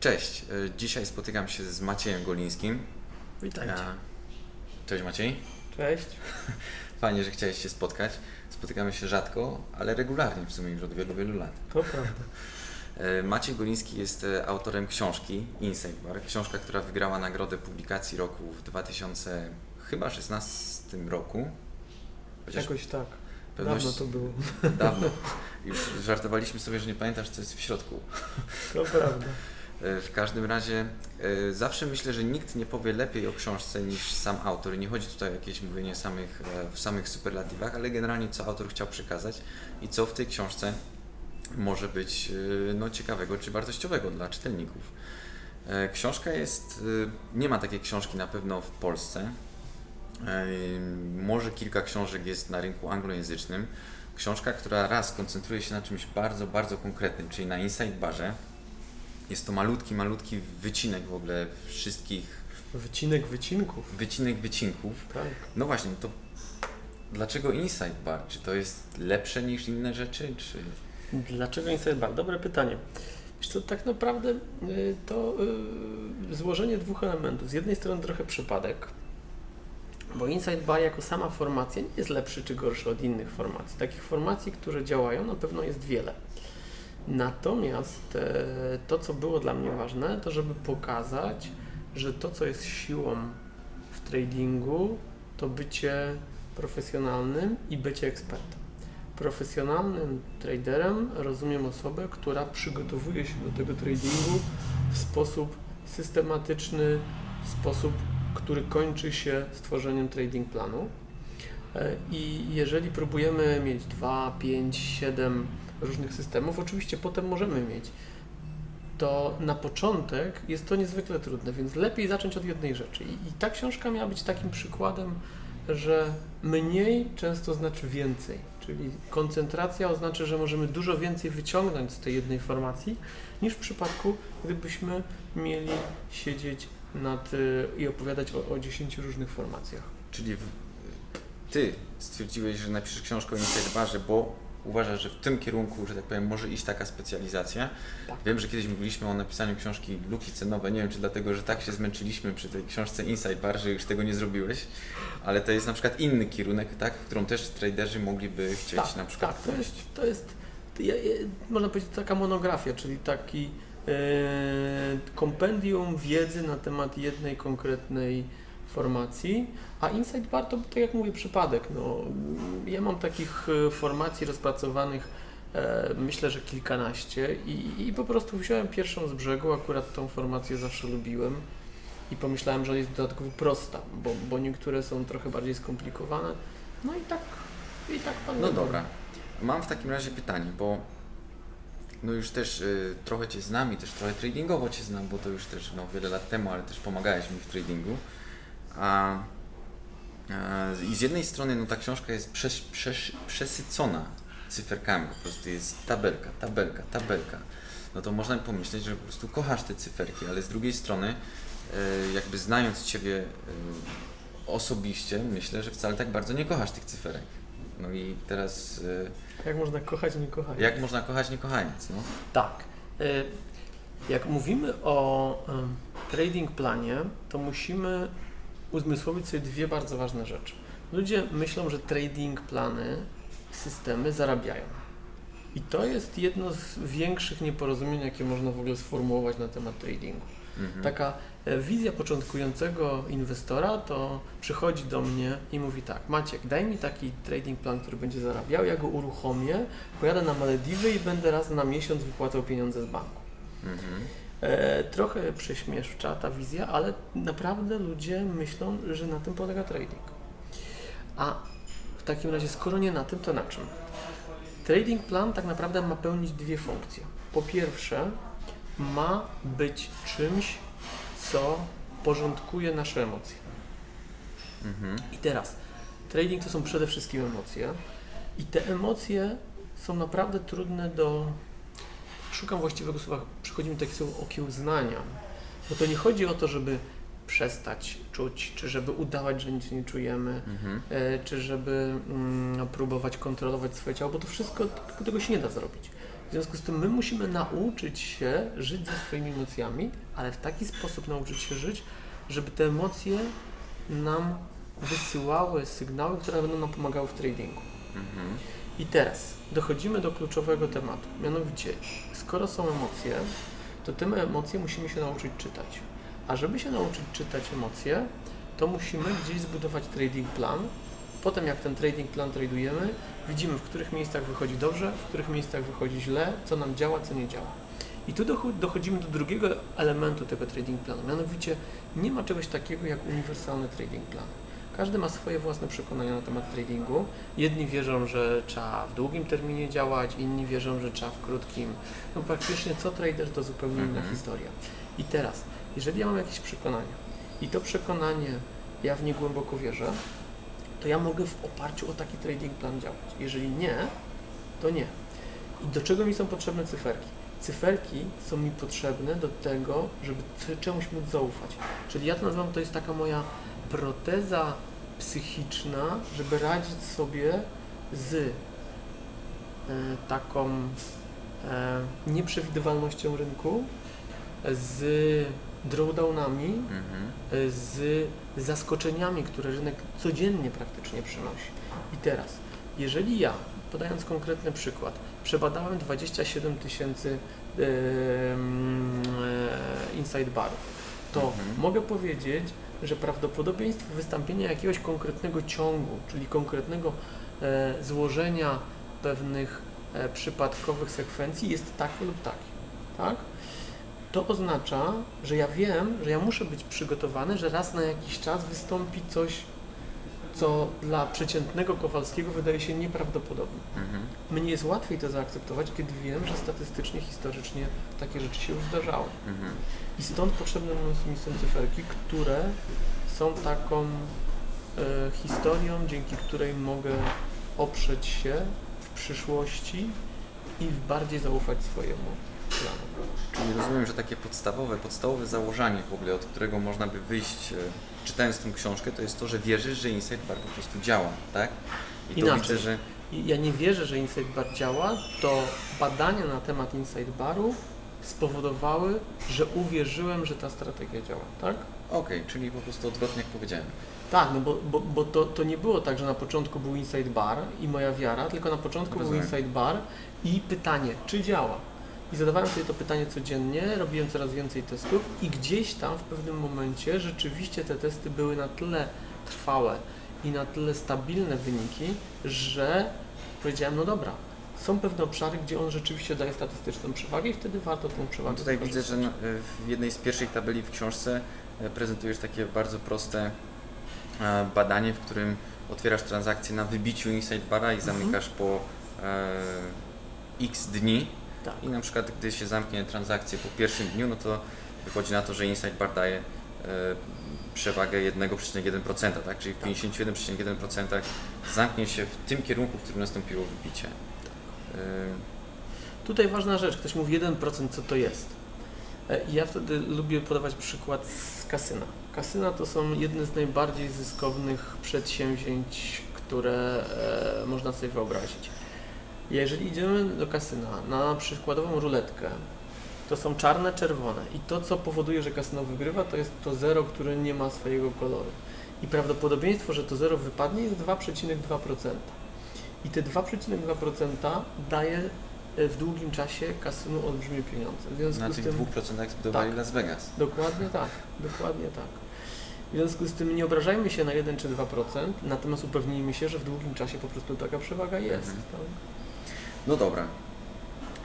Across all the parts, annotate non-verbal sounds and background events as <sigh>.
Cześć, e, dzisiaj spotykam się z Maciejem Golińskim. Witajcie. E, Cześć Maciej. Cześć. <laughs> Fajnie, że chciałeś się spotkać. Spotykamy się rzadko, ale regularnie w sumie już od wielu, wielu lat. To prawda. E, Maciej Goliński jest autorem książki Insight Bar. Książka, która wygrała nagrodę publikacji roku w 2016 roku. Chociaż Jakoś tak. pewność- Dawno to było. <laughs> dawno. <laughs> Już żartowaliśmy sobie, że nie pamiętasz, co jest w środku. To prawda. E, W każdym razie e, zawsze myślę, że nikt nie powie lepiej o książce niż sam autor. Nie chodzi tutaj o jakieś mówienie samych, e, w samych superlatywach, ale generalnie co autor chciał przekazać i co w tej książce może być no, ciekawego czy wartościowego dla czytelników. Książka jest, nie ma takiej książki na pewno w Polsce. Może kilka książek jest na rynku anglojęzycznym. Książka, która raz koncentruje się na czymś bardzo, bardzo konkretnym, czyli na Insight Barze. Jest to malutki, malutki wycinek w ogóle wszystkich Wycinek wycinków. wycinek wycinków. Tak. No właśnie, to dlaczego Insight Bar? Czy to jest lepsze niż inne rzeczy? Czy... Dlaczego Inside Bar? Dobre pytanie. Wiesz co, tak naprawdę y, to y, złożenie dwóch elementów. Z jednej strony trochę przypadek, bo Inside Bar jako sama formacja nie jest lepszy czy gorszy od innych formacji. Takich formacji, które działają, na pewno jest wiele. Natomiast e, to, co było dla mnie ważne, to żeby pokazać, że to, co jest siłą w tradingu, to bycie profesjonalnym i bycie ekspertem. Profesjonalnym traderem rozumiem osobę, która przygotowuje się do tego tradingu w sposób systematyczny, w sposób, który kończy się stworzeniem trading planu. E, I jeżeli próbujemy mieć 2, 5, 7 różnych systemów, oczywiście potem możemy mieć, to na początek jest to niezwykle trudne, więc lepiej zacząć od jednej rzeczy. I, i ta książka miała być takim przykładem, że mniej często znaczy więcej, czyli koncentracja oznacza, że możemy dużo więcej wyciągnąć z tej jednej formacji, niż w przypadku, gdybyśmy mieli siedzieć nad y, i opowiadać o, o 10 różnych formacjach. Czyli w... Ty stwierdziłeś, że napiszesz książkę o Insight Barze, bo uważasz, że w tym kierunku, że tak powiem, może iść taka specjalizacja. Tak. Wiem, że kiedyś mówiliśmy o napisaniu książki Luki Cenowe. Nie wiem, czy dlatego, że tak się zmęczyliśmy przy tej książce Insight Bar, że już tego nie zrobiłeś, ale to jest na przykład inny kierunek, tak, w którą też traderzy mogliby chcieć tak, na przykład Tak, to jest, to jest ja, ja, można powiedzieć taka monografia, czyli taki e, kompendium wiedzy na temat jednej konkretnej formacji, a Insight Bar to, tak jak mówię, przypadek. No, ja mam takich e, formacji rozpracowanych e, myślę, że kilkanaście i, i po prostu wziąłem pierwszą z brzegu, akurat tą formację zawsze lubiłem i pomyślałem, że jest dodatkowo prosta, bo, bo niektóre są trochę bardziej skomplikowane. No i tak, i tak pan No dobra. Mam w takim razie pytanie, bo no już też y, trochę Cię znam i też trochę tradingowo Cię znam, bo to już też no, wiele lat temu, ale też pomagałeś mi w tradingu. A, a, I z jednej strony no, ta książka jest przes, przes, przesycona cyferkami, po prostu jest tabelka, tabelka, tabelka. No to można pomyśleć, że po prostu kochasz te cyferki, ale z drugiej strony y, jakby znając Ciebie y, osobiście, myślę, że wcale tak bardzo nie kochasz tych cyferek. No i teraz Jak można kochać, nie kochać? jak można kochać nie kochając, no? Tak. Jak mówimy o trading planie, to musimy uzmysłowić sobie dwie bardzo ważne rzeczy. Ludzie myślą, że trading plany, systemy zarabiają. I to jest jedno z większych nieporozumień, jakie można w ogóle sformułować na temat tradingu. Mhm. Taka e, wizja początkującego inwestora to przychodzi do mnie i mówi tak, Maciek, daj mi taki trading plan, który będzie zarabiał, ja go uruchomię, pojadę na Malediwy i będę raz na miesiąc wypłacał pieniądze z banku. Mhm. E, trochę prześmieszcza ta wizja, ale naprawdę ludzie myślą, że na tym polega trading. A w takim razie, skoro nie na tym, to na czym? Trading plan tak naprawdę ma pełnić dwie funkcje. Po pierwsze, ma być czymś, co porządkuje nasze emocje. Mhm. I teraz, trading to są przede wszystkim emocje i te emocje są naprawdę trudne do... Szukam właściwego słowa, przychodzi mi takie słowo okiełznania, bo to nie chodzi o to, żeby przestać czuć, czy żeby udawać, że nic nie czujemy, Mhm. e, czy żeby mm, próbować kontrolować swoje ciało, bo to wszystko, tego się nie da zrobić. W związku z tym my musimy nauczyć się żyć ze swoimi emocjami, ale w taki sposób nauczyć się żyć, żeby te emocje nam wysyłały sygnały, które będą nam pomagały w tradingu. Mhm. I teraz dochodzimy do kluczowego tematu. Mianowicie, skoro są emocje, to te emocje musimy się nauczyć czytać. A żeby się nauczyć czytać emocje, to musimy gdzieś zbudować trading plan. Potem jak ten trading plan tradujemy, widzimy w których miejscach wychodzi dobrze, w których miejscach wychodzi źle, co nam działa, co nie działa. I tu docho- dochodzimy do drugiego elementu tego trading planu. Mianowicie nie ma czegoś takiego jak uniwersalny trading plan. Każdy ma swoje własne przekonania na temat tradingu. Jedni wierzą, że trzeba w długim terminie działać, inni wierzą, że trzeba w krótkim. No praktycznie co trader to zupełnie inna Mhm. historia. I teraz, jeżeli ja mam jakieś przekonanie i to przekonanie ja w nie głęboko wierzę, to ja mogę w oparciu o taki trading plan działać. Jeżeli nie, to nie. I do czego mi są potrzebne cyferki? Cyferki są mi potrzebne do tego, żeby czemuś móc zaufać. Czyli ja to nazywam, to jest taka moja proteza psychiczna, żeby radzić sobie z e, taką e, nieprzewidywalnością rynku, z drawdownami, Mhm. z zaskoczeniami, które rynek codziennie praktycznie przynosi. I teraz, jeżeli ja, podając konkretny przykład, przebadałem 27 tysięcy e, inside barów, to Mhm. mogę powiedzieć, że prawdopodobieństwo wystąpienia jakiegoś konkretnego ciągu, czyli konkretnego e, złożenia pewnych e, przypadkowych sekwencji jest takie lub takie. Tak? To oznacza, że ja wiem, że ja muszę być przygotowany, że raz na jakiś czas wystąpi coś, co dla przeciętnego Kowalskiego wydaje się nieprawdopodobne. Mhm. Mnie jest łatwiej to zaakceptować, kiedy wiem, że statystycznie, historycznie takie rzeczy się już zdarzały. Mhm. I stąd potrzebne mi są cyferki, które są taką e, historią, dzięki której mogę oprzeć się w przyszłości i w bardziej zaufać swojemu planu. Czyli rozumiem, że takie podstawowe, podstawowe założenie w ogóle, od którego można by wyjść, e, czytając tą książkę, to jest to, że wierzysz, że Inside Bar po prostu działa, tak? I to Inaczej. widzę, że ja nie wierzę, że Inside Bar działa, to badania na temat Inside Baru spowodowały, że uwierzyłem, że ta strategia działa, tak? okej, czyli po prostu odwrotnie jak powiedziałem. Tak, no bo, bo, bo to, to nie było tak, że na początku był Inside Bar i moja wiara, tylko na początku Rozumiem. był Inside Bar i pytanie, czy działa. I zadawałem sobie to pytanie codziennie, robiłem coraz więcej testów i gdzieś tam w pewnym momencie rzeczywiście te testy były na tyle trwałe i na tyle stabilne wyniki, że powiedziałem, no dobra, są pewne obszary, gdzie on rzeczywiście daje statystyczną przewagę i wtedy warto tą przewagę No tutaj widzę, że e, w jednej z pierwszych tabeli w książce e, prezentujesz takie bardzo proste e, badanie, w którym otwierasz transakcję na wybiciu Inside Bara i Mhm. zamykasz po x dni Tak. i na przykład gdy się zamknie transakcję po pierwszym dniu, no to wychodzi na to, że Inside Bar daje e, przewagę 1,1%, tak? Czyli w 51,1% zamknie się w tym kierunku, w którym nastąpiło wybicie. E, Tutaj ważna rzecz, ktoś mówi 1%, co to jest. E, ja wtedy lubię podawać przykład z kasyna. Kasyna to są jedne z najbardziej zyskownych przedsięwzięć, które e, można sobie wyobrazić. Jeżeli idziemy do kasyna na przykładową ruletkę, to są czarne, czerwone i to, co powoduje, że kasyno wygrywa, to jest to zero, które nie ma swojego koloru. I prawdopodobieństwo, że to zero wypadnie jest 2,2%. I te 2,2% daje e, w długim czasie kasynu olbrzymie pieniądze. W związku na z tych tym, 2% zbudowali Tak. Las Vegas. Dokładnie tak, <laughs> dokładnie tak. W związku z tym nie obrażajmy się na 1 czy 2%, natomiast upewnijmy się, że w długim czasie po prostu taka przewaga jest. Mhm. tak? No dobra.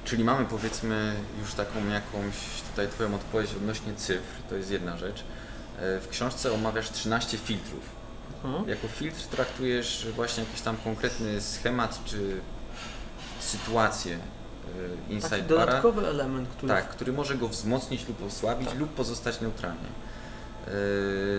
Czyli mamy powiedzmy już taką jakąś tutaj Twoją odpowiedź odnośnie cyfr, to jest jedna rzecz. E, W książce omawiasz 13 filtrów. Mhm. Jako filtr traktujesz właśnie jakiś tam konkretny schemat czy sytuację e, Taki inside bara, dodatkowy element, który tak, który może go wzmocnić lub osłabić Tak. lub pozostać neutralnie. E,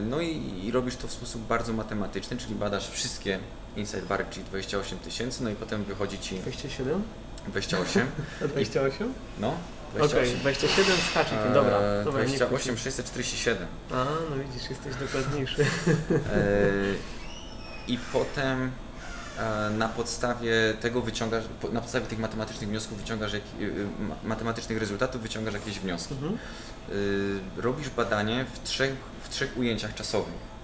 No i, i robisz to w sposób bardzo matematyczny, czyli badasz wszystkie inside bary, czyli 28 tysięcy, no i potem wychodzi Ci 27? 28. <laughs> A 28? No, Okej, 28. 27 z haczykiem, dobra. Eee, dobra nie 28 647. A, no widzisz, jesteś dokładniejszy. Eee, I potem e, na podstawie tego wyciągasz, na podstawie tych matematycznych wniosków wyciągasz, jak, y, y, ma- matematycznych rezultatów wyciągasz jakieś wnioski. Mhm. Y, robisz badanie w trzech, w trzech ujęciach czasowych.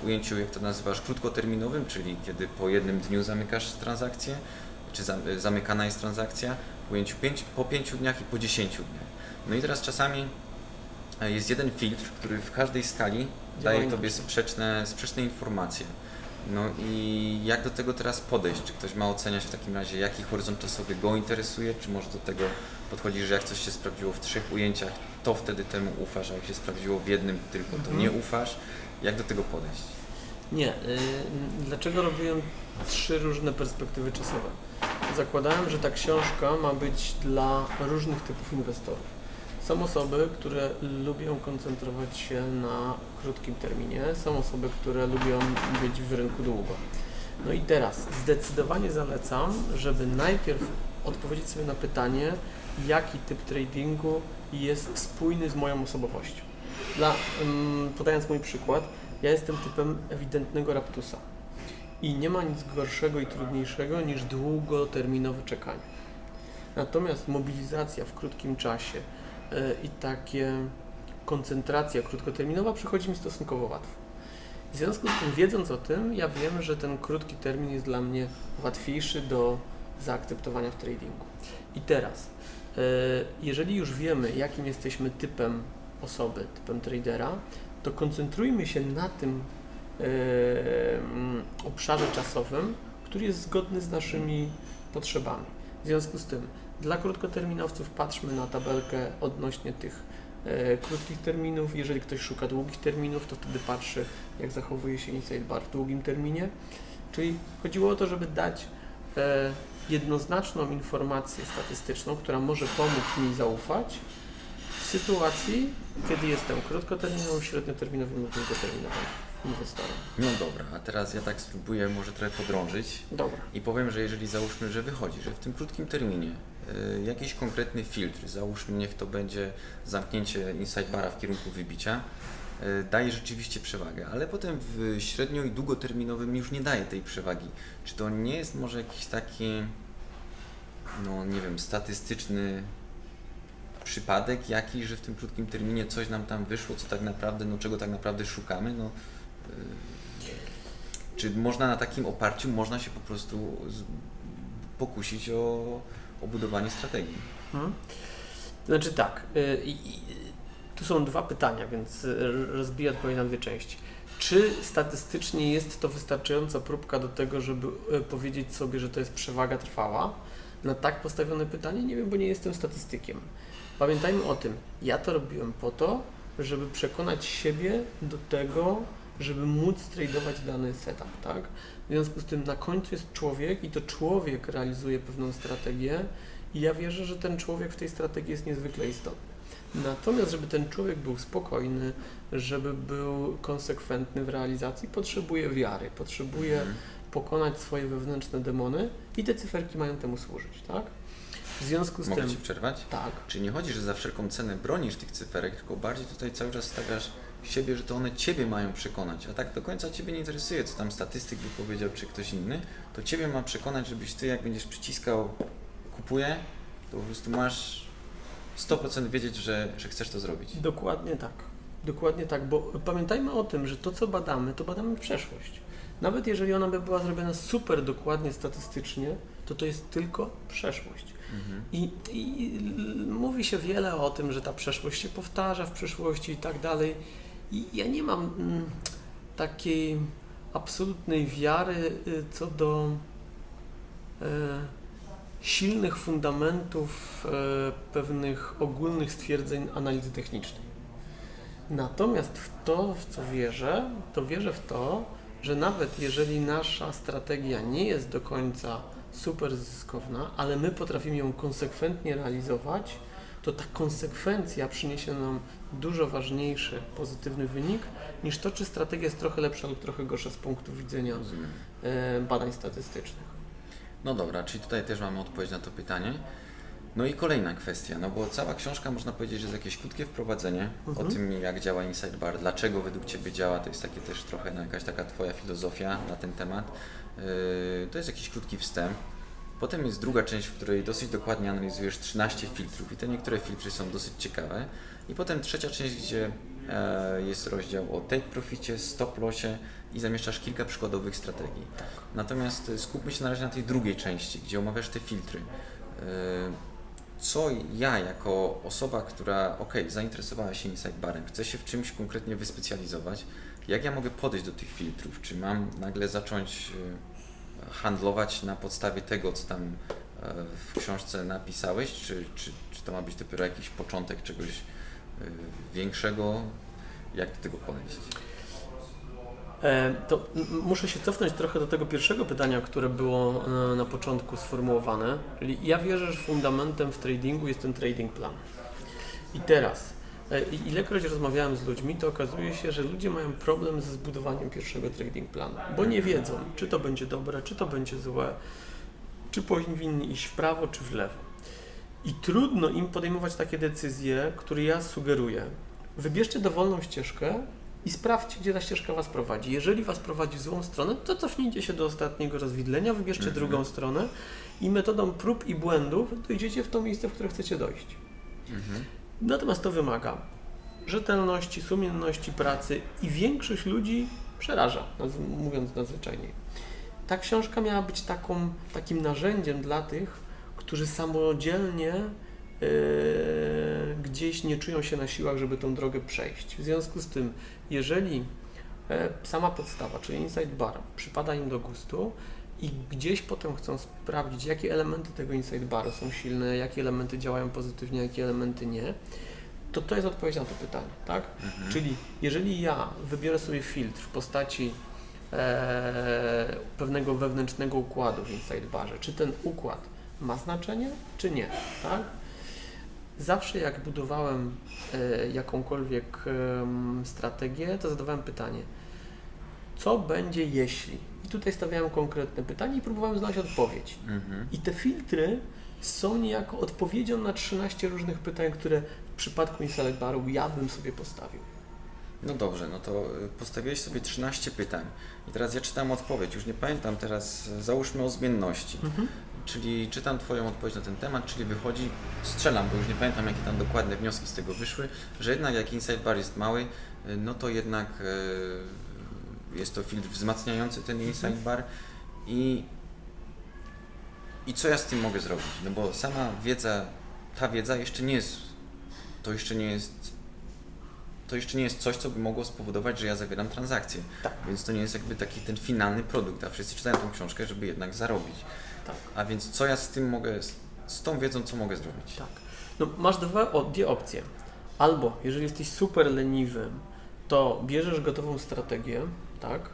W ujęciu, jak to nazywasz, krótkoterminowym, czyli kiedy po jednym dniu zamykasz transakcję, czy za, zamykana jest transakcja, w ujęciu pięć, po pięciu dniach i po dziesięciu dniach. No i teraz czasami e, jest jeden filtr, który w każdej skali daje. Tobie sprzeczne, sprzeczne informacje. No i jak do tego teraz podejść? Czy ktoś ma oceniać w takim razie, jaki horyzont czasowy go interesuje? Czy może do tego podchodzi, że jak coś się sprawdziło w trzech ujęciach, to wtedy temu ufasz, a jak się sprawdziło w jednym tylko, to Mhm. nie ufasz? Jak do tego podejść? Nie. y, Dlaczego robiłem trzy różne perspektywy czasowe? Zakładałem, że ta książka ma być dla różnych typów inwestorów. Są osoby, które lubią koncentrować się na krótkim terminie, są osoby, które lubią być w rynku długo. No i teraz zdecydowanie zalecam, żeby najpierw odpowiedzieć sobie na pytanie, jaki typ tradingu jest spójny z moją osobowością. Dla, podając mój przykład, ja jestem typem ewidentnego raptusa i nie ma nic gorszego i trudniejszego niż długoterminowe czekanie. Natomiast mobilizacja w krótkim czasie y, i takie koncentracja krótkoterminowa przychodzi mi stosunkowo łatwo. W związku z tym, wiedząc o tym, ja wiem, że ten krótki termin jest dla mnie łatwiejszy do zaakceptowania w tradingu. I teraz, y, jeżeli już wiemy, jakim jesteśmy typem osoby, typem tradera, to koncentrujmy się na tym obszarze czasowym, który jest zgodny z naszymi potrzebami. W związku z tym, dla krótkoterminowców patrzmy na tabelkę odnośnie tych e, krótkich terminów. Jeżeli ktoś szuka długich terminów, to wtedy patrzy, jak zachowuje się inside bar w długim terminie. Czyli chodziło o to, żeby dać e, jednoznaczną informację statystyczną, która może pomóc mi zaufać sytuacji, kiedy jestem krótkoterminowym, średnioterminowym lub długoterminowym inwestorem. No dobra, a teraz ja tak spróbuję może trochę podrążyć. Dobra. I powiem, że jeżeli załóżmy, że wychodzi, że w tym krótkim terminie y, jakiś konkretny filtr, załóżmy niech to będzie zamknięcie inside bara w kierunku wybicia, y, daje rzeczywiście przewagę, ale potem w średnio i długoterminowym już nie daje tej przewagi. Czy to nie jest może jakiś taki, no nie wiem, statystyczny przypadek jakiś, że w tym krótkim terminie coś nam tam wyszło, co tak naprawdę, no czego tak naprawdę szukamy, no y, czy można na takim oparciu, można się po prostu pokusić o, o budowanie strategii? Mhm. Znaczy tak, y, tu są dwa pytania, więc rozbiję odpowiedź na dwie części. Czy statystycznie jest to wystarczająca próbka do tego, żeby y, powiedzieć sobie, że to jest przewaga trwała? Na tak postawione pytanie nie wiem, bo nie jestem statystykiem. Pamiętajmy o tym, ja to robiłem po to, żeby przekonać siebie do tego, żeby móc tradować dany setup, tak? W związku z tym na końcu jest człowiek i to człowiek realizuje pewną strategię i ja wierzę, że ten człowiek w tej strategii jest niezwykle istotny. Natomiast, żeby ten człowiek był spokojny, żeby był konsekwentny w realizacji, potrzebuje wiary, potrzebuje Mhm. pokonać swoje wewnętrzne demony i te cyferki mają temu służyć, tak? W związku z Mogę tym, Ci przerwać? tak, Czy nie chodzi, że za wszelką cenę bronisz tych cyferek, tylko bardziej tutaj cały czas stawiasz siebie, że to one Ciebie mają przekonać, a tak do końca Ciebie nie interesuje, co tam statystyk by powiedział, czy ktoś inny, to Ciebie ma przekonać, żebyś Ty, jak będziesz przyciskał kupuję, to po prostu masz 100% wiedzieć, że, że chcesz to zrobić. Dokładnie tak. Dokładnie tak, bo pamiętajmy o tym, że to, co badamy, to badamy przeszłość. Nawet jeżeli ona by była zrobiona super dokładnie statystycznie, to to jest tylko przeszłość. Mhm. I, I mówi się wiele o tym, że ta przeszłość się powtarza w przyszłości i tak dalej. I ja nie mam mm, takiej absolutnej wiary y, co do e, silnych fundamentów e, pewnych ogólnych stwierdzeń analizy technicznej. Natomiast w to, w co wierzę, to wierzę w to, że nawet jeżeli nasza strategia nie jest do końca super zyskowna, ale my potrafimy ją konsekwentnie realizować, to ta konsekwencja przyniesie nam dużo ważniejszy pozytywny wynik niż to, czy strategia jest trochę lepsza lub trochę gorsza z punktu widzenia e, badań statystycznych. No dobra, czyli tutaj też mamy odpowiedź na to pytanie. No i kolejna kwestia, no bo cała książka można powiedzieć, że jest jakieś krótkie wprowadzenie Mhm. o tym, jak działa Inside Bar, dlaczego według Ciebie działa, to jest takie też trochę no, jakaś taka Twoja filozofia na ten temat. Yy, to jest jakiś krótki wstęp. Potem jest druga część, w której dosyć dokładnie analizujesz 13 filtrów i te niektóre filtry są dosyć ciekawe. I potem trzecia część, gdzie e, jest rozdział o take proficie, stop lossie i zamieszczasz kilka przykładowych strategii. Natomiast e, skupmy się na razie na tej drugiej części, gdzie omawiasz te filtry. E, Co ja jako osoba, która ok, zainteresowała się Inside Barem, chce się w czymś konkretnie wyspecjalizować, jak ja mogę podejść do tych filtrów? Czy mam nagle zacząć e, handlować na podstawie tego, co tam e, w książce napisałeś, czy, czy, czy to ma być dopiero jakiś początek czegoś e, większego? Jak do tego podejść? E, To muszę się cofnąć trochę do tego pierwszego pytania, które było e, na początku sformułowane. Czyli ja wierzę, że fundamentem w tradingu jest ten trading plan. I teraz, e, ilekroć rozmawiałem z ludźmi, to okazuje się, że ludzie mają problem ze zbudowaniem pierwszego trading planu, bo nie wiedzą, czy to będzie dobre, czy to będzie złe, czy powinni iść w prawo, czy w lewo. I trudno im podejmować takie decyzje, które ja sugeruję. Wybierzcie dowolną ścieżkę i sprawdźcie, gdzie ta ścieżka Was prowadzi. Jeżeli Was prowadzi w złą stronę, to cofnijcie się do ostatniego rozwidlenia, wybierzcie Mhm. drugą stronę i metodą prób i błędów dojdziecie w to miejsce, w które chcecie dojść. Mhm. Natomiast to wymaga rzetelności, sumienności pracy i większość ludzi przeraża, mówiąc nadzwyczajniej. Ta książka miała być taką, takim narzędziem dla tych, którzy samodzielnie gdzieś nie czują się na siłach, żeby tą drogę przejść. W związku z tym, jeżeli e, sama podstawa, czyli Inside Bar, przypada im do gustu i gdzieś potem chcą sprawdzić, jakie elementy tego Inside Baru są silne, jakie elementy działają pozytywnie, jakie elementy nie, to to jest odpowiedź na to pytanie, tak? Mhm. Czyli jeżeli ja wybiorę sobie filtr w postaci e, pewnego wewnętrznego układu w Inside Barze, czy ten układ ma znaczenie, czy nie, tak? Zawsze jak budowałem e, jakąkolwiek strategię, to zadawałem pytanie, co będzie jeśli? I tutaj stawiałem konkretne pytanie i próbowałem znaleźć odpowiedź. Mhm. I te filtry są niejako odpowiedzią na 13 różnych pytań, które w przypadku Inside Baru ja bym sobie postawił. No dobrze, no to y, postawiłeś sobie 13 pytań. I teraz ja czytam odpowiedź, już nie pamiętam teraz, załóżmy o zmienności. Czyli czytam Twoją odpowiedź na ten temat, czyli wychodzi, strzelam, bo już nie pamiętam jakie tam dokładne wnioski z tego wyszły, że jednak jak Inside Bar jest mały, y, no to jednak y, jest to filtr wzmacniający ten Inside Bar i, i co ja z tym mogę zrobić? No bo sama wiedza, ta wiedza jeszcze nie jest, to jeszcze nie jest to jeszcze nie jest coś, co by mogło spowodować, że ja zawieram transakcję. Tak. Więc to nie jest jakby taki ten finalny produkt, a wszyscy czytają tą książkę, żeby jednak zarobić. Tak. A więc co ja z tym mogę, z, tą wiedzą, co mogę zrobić? Tak. No, masz dwa, o, dwie opcje. Albo jeżeli jesteś super leniwy, to bierzesz gotową strategię, tak?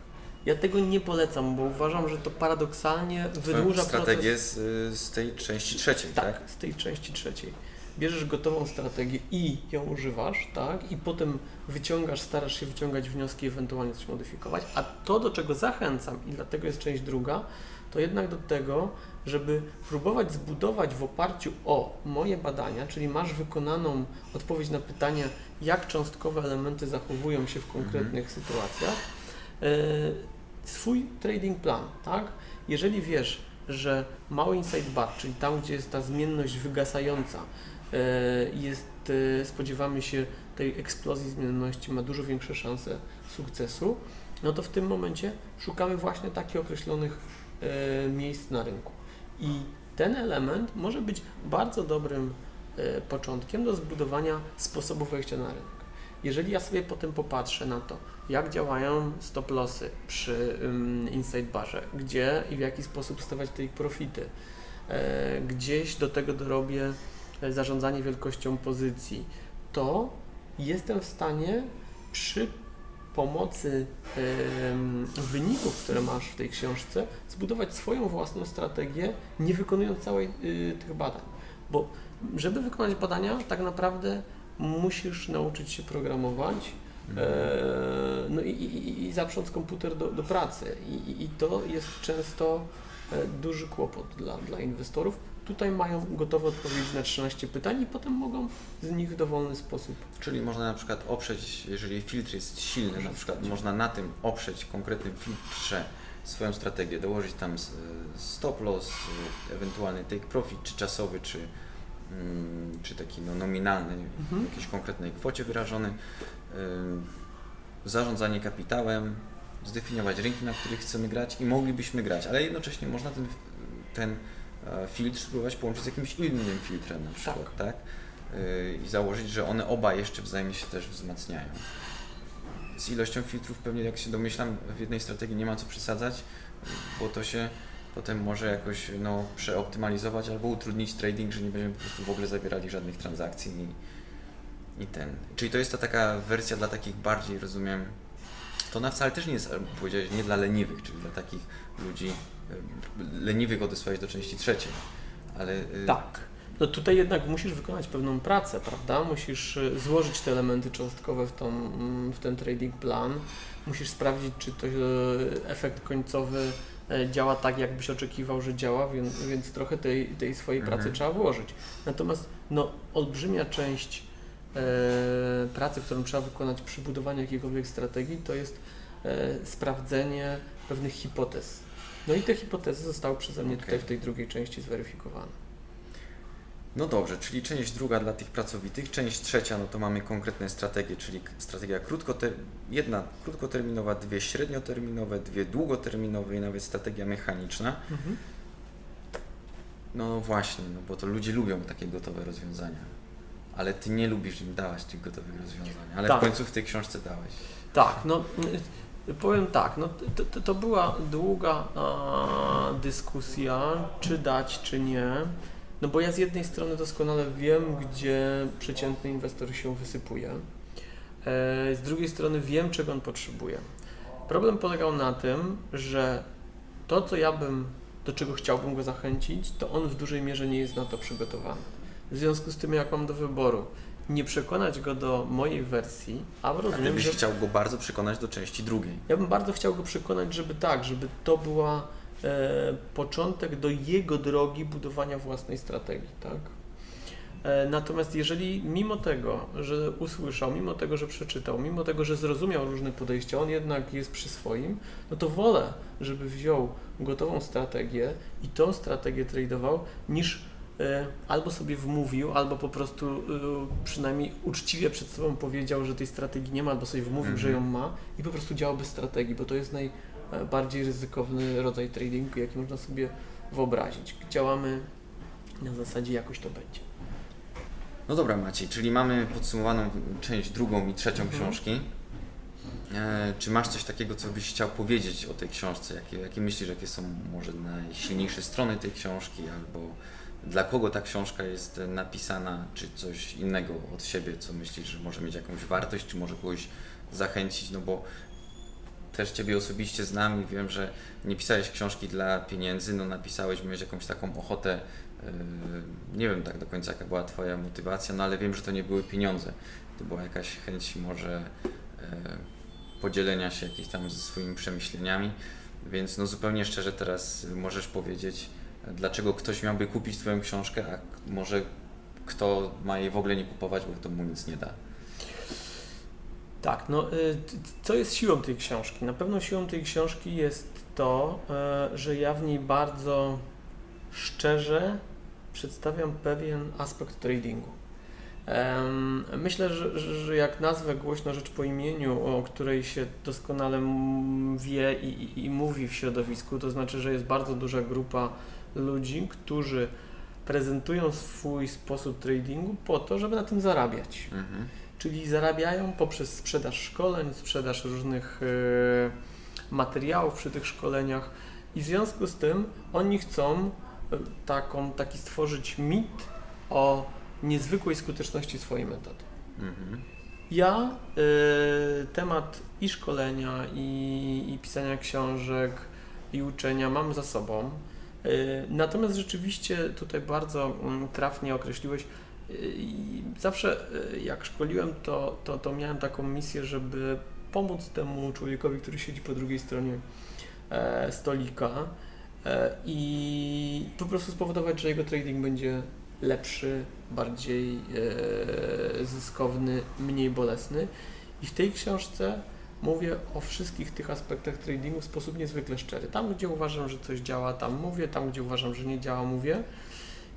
Ja tego nie polecam, bo uważam, że to paradoksalnie wydłuża strategię proces. z, z tej części trzeciej, tak? Tak, z tej części trzeciej. Bierzesz gotową strategię i ją używasz, tak? I potem wyciągasz, starasz się wyciągać wnioski, ewentualnie coś modyfikować. A to, do czego zachęcam, i dlatego jest część druga, to jednak do tego, żeby próbować zbudować w oparciu o moje badania, czyli masz wykonaną odpowiedź na pytanie, jak cząstkowe elementy zachowują się w konkretnych sytuacjach, e, swój trading plan, tak? Jeżeli wiesz, że mały inside bar, czyli tam, gdzie jest ta zmienność wygasająca, e, jest, e, spodziewamy się tej eksplozji zmienności, ma dużo większe szanse sukcesu, no to w tym momencie szukamy właśnie takich określonych miejsc na rynku. I ten element może być bardzo dobrym e, początkiem do zbudowania sposobu wejścia na rynek. Jeżeli ja sobie potem popatrzę na to, jak działają stop lossy przy inside barze, gdzie i w jaki sposób stawiać te profity, e, gdzieś do tego dorobię e, zarządzanie wielkością pozycji, to jestem w stanie przy pomocy em, wyników, które masz w tej książce, zbudować swoją własną strategię, nie wykonując całej y, tych badań. Bo żeby wykonać badania, tak naprawdę musisz nauczyć się programować, e, no i, i, i zaprząc komputer do, do pracy. I, i- I to jest często e, duży kłopot dla, dla inwestorów, tutaj mają gotowe odpowiedzi na 13 pytań i potem mogą z nich w dowolny sposób. Czyli można na przykład oprzeć, jeżeli filtr jest silny, na przykład można na tym oprzeć konkretnym filtrze swoją strategię, dołożyć tam stop loss, ewentualny take profit, czy czasowy, czy, mm, czy taki no, nominalny, Mhm. w jakiejś konkretnej kwocie wyrażony, zarządzanie kapitałem, zdefiniować rynki, na których chcemy grać i moglibyśmy grać, ale jednocześnie można ten, ten filtr spróbować połączyć z jakimś innym filtrem na przykład, tak? Yy, I założyć, że one oba jeszcze wzajemnie się też wzmacniają. Z ilością filtrów pewnie, jak się domyślam, w jednej strategii nie ma co przesadzać, bo to się potem może jakoś no, przeoptymalizować albo utrudnić trading, że nie będziemy po prostu w ogóle zawierali żadnych transakcji i, i ten. Czyli to jest ta taka wersja dla takich bardziej, rozumiem, to ona wcale też nie jest, powiedziałeś, nie dla leniwych, czyli dla takich ludzi leniwych odesłałeś do części trzeciej, ale... y, Tak. No tutaj jednak musisz wykonać pewną pracę, prawda? Musisz y, złożyć te elementy cząstkowe w, tą, mm, w ten trading plan. Musisz sprawdzić, czy to y, efekt końcowy e, działa tak, jakbyś oczekiwał, że działa, więc, więc trochę tej, tej swojej Mhm. pracy trzeba włożyć. Natomiast no, olbrzymia część pracy, którą trzeba wykonać przy budowaniu jakiejkolwiek strategii, to jest e, sprawdzenie pewnych hipotez. No i te hipotezy zostały przeze mnie Okej. tutaj w tej drugiej części zweryfikowane. No dobrze, czyli część druga dla tych pracowitych, część trzecia, no to mamy konkretne strategie, czyli strategia krótkoter... jedna krótkoterminowa, dwie średnioterminowe, dwie długoterminowe i nawet strategia mechaniczna. Mhm. No właśnie, no bo to ludzie lubią takie gotowe rozwiązania. Ale ty nie lubisz im dawać tych gotowych rozwiązań, ale Tak. w końcu w tej książce dałeś. Tak, no y, powiem tak, no to, to, to była długa a, dyskusja, czy dać, czy nie. No bo ja z jednej strony doskonale wiem, gdzie przeciętny inwestor się wysypuje. E, z drugiej strony wiem, czego on potrzebuje. Problem polegał na tym, że to, co ja bym, do czego chciałbym go zachęcić, to on w dużej mierze nie jest na to przygotowany. W związku z tym, jak mam do wyboru, nie przekonać go do mojej wersji, a A rozumiem, byś że chciał go bardzo przekonać do części drugiej. ja bym bardzo chciał go przekonać, żeby tak, żeby to była e, początek do jego drogi budowania własnej strategii, tak? E, natomiast jeżeli mimo tego, że usłyszał, mimo tego, że przeczytał, mimo tego, że zrozumiał różne podejścia, on jednak jest przy swoim, no to wolę, żeby wziął gotową strategię i tą strategię tradował, niż albo sobie wmówił, albo po prostu e, przynajmniej uczciwie przed sobą powiedział, że tej strategii nie ma, albo sobie wmówił, Mhm. że ją ma i po prostu działał bez strategii, bo to jest najbardziej ryzykowny rodzaj tradingu, jaki można sobie wyobrazić. Działamy na zasadzie jakoś to będzie. No dobra Maciej, czyli mamy podsumowaną część drugą i trzecią Mhm. książki. E, czy masz coś takiego, co byś chciał powiedzieć o tej książce? Jakie, jakie myślisz, jakie są może najsilniejsze strony tej książki, albo dla kogo ta książka jest napisana, czy coś innego od siebie, co myślisz, że może mieć jakąś wartość, czy może kogoś zachęcić, no bo też Ciebie osobiście znam i wiem, że nie pisałeś książki dla pieniędzy, no napisałeś, miałeś jakąś taką ochotę, yy, nie wiem tak do końca jaka była Twoja motywacja, no ale wiem, że to nie były pieniądze, to była jakaś chęć może yy, podzielenia się jakimiś tam ze swoimi przemyśleniami, więc no zupełnie szczerze teraz możesz powiedzieć, dlaczego ktoś miałby kupić Twoją książkę, a może kto ma jej w ogóle nie kupować, bo to mu nic nie da. Tak, no y, co jest siłą tej książki? Na pewno siłą tej książki jest to, e, że ja w niej bardzo szczerze przedstawiam pewien aspekt tradingu. Myślę, że, że jak nazwę głośno rzecz po imieniu, o której się doskonale wie i, i, i mówi w środowisku, to znaczy, że jest bardzo duża grupa ludzi, którzy prezentują swój sposób tradingu po to, żeby na tym zarabiać Mhm. czyli zarabiają poprzez sprzedaż szkoleń, sprzedaż różnych e, materiałów przy tych szkoleniach i w związku z tym oni chcą e, taką, taki stworzyć mit o niezwykłej skuteczności swojej metody. Mhm. Ja y, temat i szkolenia, i, i pisania książek, i uczenia mam za sobą. Y, natomiast rzeczywiście tutaj bardzo mm, trafnie określiłeś, y, zawsze y, jak szkoliłem, to, to, to miałem taką misję, żeby pomóc temu człowiekowi, który siedzi po drugiej stronie e, stolika. E, I, i po prostu spowodować, że jego trading będzie lepszy, bardziej e, zyskowny, mniej bolesny. I w tej książce mówię o wszystkich tych aspektach tradingu w sposób niezwykle szczery. Tam, gdzie uważam, że coś działa, tam mówię, tam, gdzie uważam, że nie działa, mówię.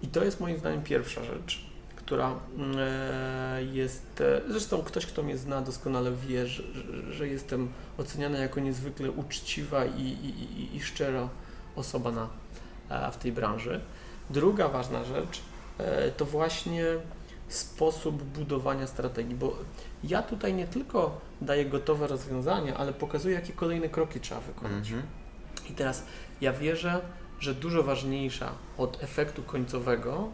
I to jest moim zdaniem pierwsza rzecz, która e, jest. e, Zresztą ktoś, kto mnie zna, doskonale wie, że, że, jestem oceniana jako niezwykle uczciwa i, i, i, szczera osoba na, e, w tej branży. Druga ważna rzecz to właśnie sposób budowania strategii, bo ja tutaj nie tylko daję gotowe rozwiązania, ale pokazuję, jakie kolejne kroki trzeba wykonać. Mhm. I teraz ja wierzę, że dużo ważniejsza od efektu końcowego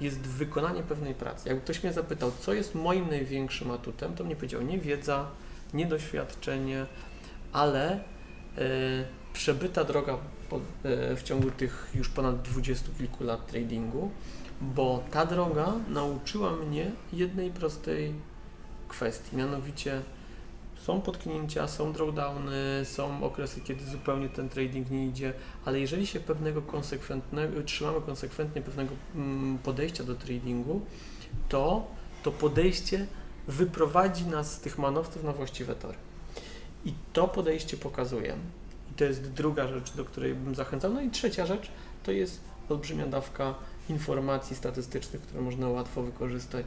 jest wykonanie pewnej pracy. Jakby ktoś mnie zapytał, co jest moim największym atutem, to mnie powiedział nie wiedza, nie doświadczenie, ale e, przebyta droga po, e, w ciągu tych już ponad dwudziestu kilku lat tradingu, bo ta droga nauczyła mnie jednej prostej kwestii, mianowicie są potknięcia, są drawdowny, są okresy, kiedy zupełnie ten trading nie idzie, ale jeżeli się pewnego konsekwentnego, trzymamy konsekwentnie pewnego mm, podejścia do tradingu, to to podejście wyprowadzi nas z tych manowców na właściwe tory. I to podejście pokazuje. I to jest druga rzecz, do której bym zachęcał. No i trzecia rzecz to jest olbrzymia dawka informacji statystycznych, które można łatwo wykorzystać,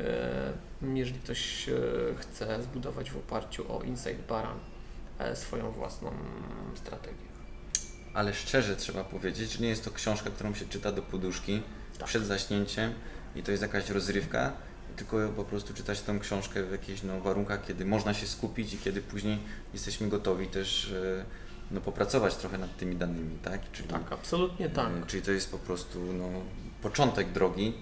e, jeżeli ktoś e, chce zbudować w oparciu o Insight Baran e, swoją własną strategię. Ale szczerze trzeba powiedzieć, że nie jest to książka, którą się czyta do poduszki Tak. przed zaśnięciem i to jest jakaś rozrywka, tylko po prostu czytać tę książkę w jakichś no, warunkach, kiedy można się skupić i kiedy później jesteśmy gotowi też no, popracować trochę nad tymi danymi, tak? Czyli, Tak, absolutnie tak. e, Czyli to jest po prostu no, początek drogi,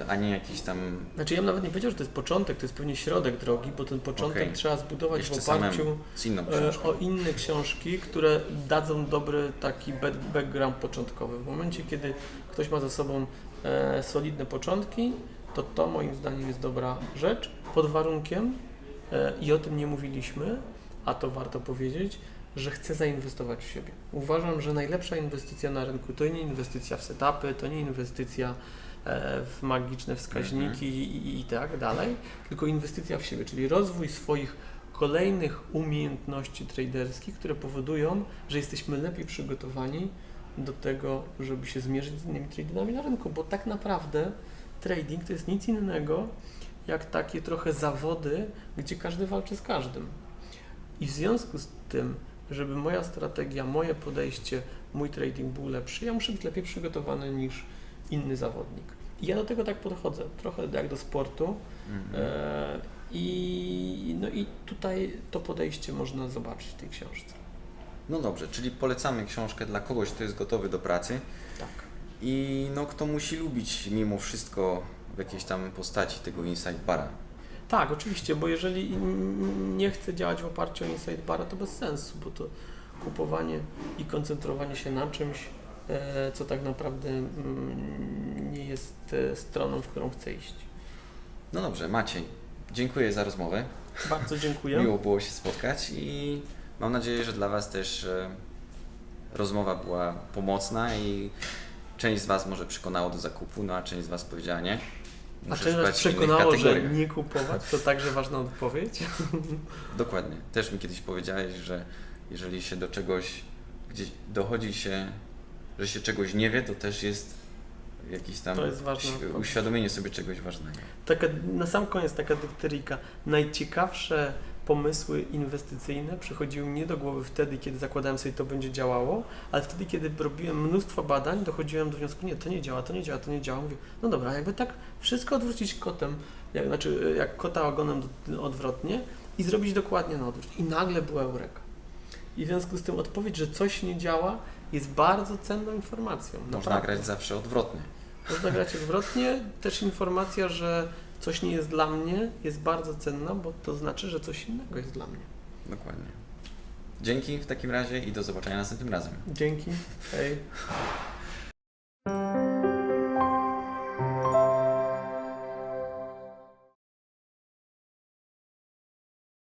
e, a nie jakiś tam Znaczy ja bym nawet nie powiedział, że to jest początek, to jest pewnie środek drogi, bo ten początek Okej. trzeba zbudować jeszcze w oparciu e, o inne książki, które dadzą dobry taki back- background początkowy. W momencie, kiedy ktoś ma za sobą solidne początki, to to moim zdaniem jest dobra rzecz, pod warunkiem, i o tym nie mówiliśmy, a to warto powiedzieć, że chcę zainwestować w siebie. Uważam, że najlepsza inwestycja na rynku to nie inwestycja w setupy, to nie inwestycja e, w magiczne wskaźniki i, i, i tak dalej, tylko inwestycja w siebie, czyli rozwój swoich kolejnych umiejętności traderskich, które powodują, że jesteśmy lepiej przygotowani do tego, żeby się zmierzyć z innymi traderami na rynku, bo tak naprawdę trading to jest nic innego jak takie trochę zawody, gdzie każdy walczy z każdym. I w związku z tym, żeby moja strategia, moje podejście, mój trading był lepszy, ja muszę być lepiej przygotowany niż inny zawodnik. I ja do tego tak podchodzę, trochę jak do sportu. Mhm. E, I, no i tutaj to podejście można zobaczyć w tej książce. No dobrze, czyli polecamy książkę dla kogoś, kto jest gotowy do pracy Tak. i no, kto musi lubić mimo wszystko w jakiejś tam postaci tego Insight Bara. Tak, oczywiście, bo jeżeli nie chcę działać w oparciu o Insight Bara, to bez sensu, bo to kupowanie i koncentrowanie się na czymś, e, co tak naprawdę mm, nie jest e, stroną, w którą chcę iść. No dobrze, Maciej, dziękuję za rozmowę. Bardzo <laughs> dziękuję. Miło było się spotkać i mam nadzieję, że dla Was też e, rozmowa była pomocna i część z Was może przekonało do zakupu, no a część z Was powiedziała nie. A czy nas przekonało, że nie kupować? To także ważna odpowiedź. <laughs> Dokładnie. Też mi kiedyś powiedziałeś, że jeżeli się do czegoś, gdzieś dochodzi się, że się czegoś nie wie, to też jest jakiś tam uświadomienie sobie czegoś ważnego. Taka, na sam koniec taka dykteryjka. Najciekawsze pomysły inwestycyjne przychodziły mnie do głowy wtedy, kiedy zakładałem sobie, to będzie działało, ale wtedy, kiedy robiłem mnóstwo badań, dochodziłem do wniosku, nie, to nie działa, to nie działa, to nie działa. Mówię, no dobra, jakby tak wszystko odwrócić kotem, jak, znaczy jak kota ogonem odwrotnie i zrobić dokładnie na odwrót. I nagle była eureka. I w związku z tym odpowiedź, że coś nie działa, jest bardzo cenną informacją. Można Naprawdę. grać zawsze odwrotnie. Można grać odwrotnie. Też informacja, że coś nie jest dla mnie, jest bardzo cenna, bo to znaczy, że coś innego jest dla mnie. Dokładnie. Dzięki w takim razie i do zobaczenia następnym razem. Dzięki. Hej.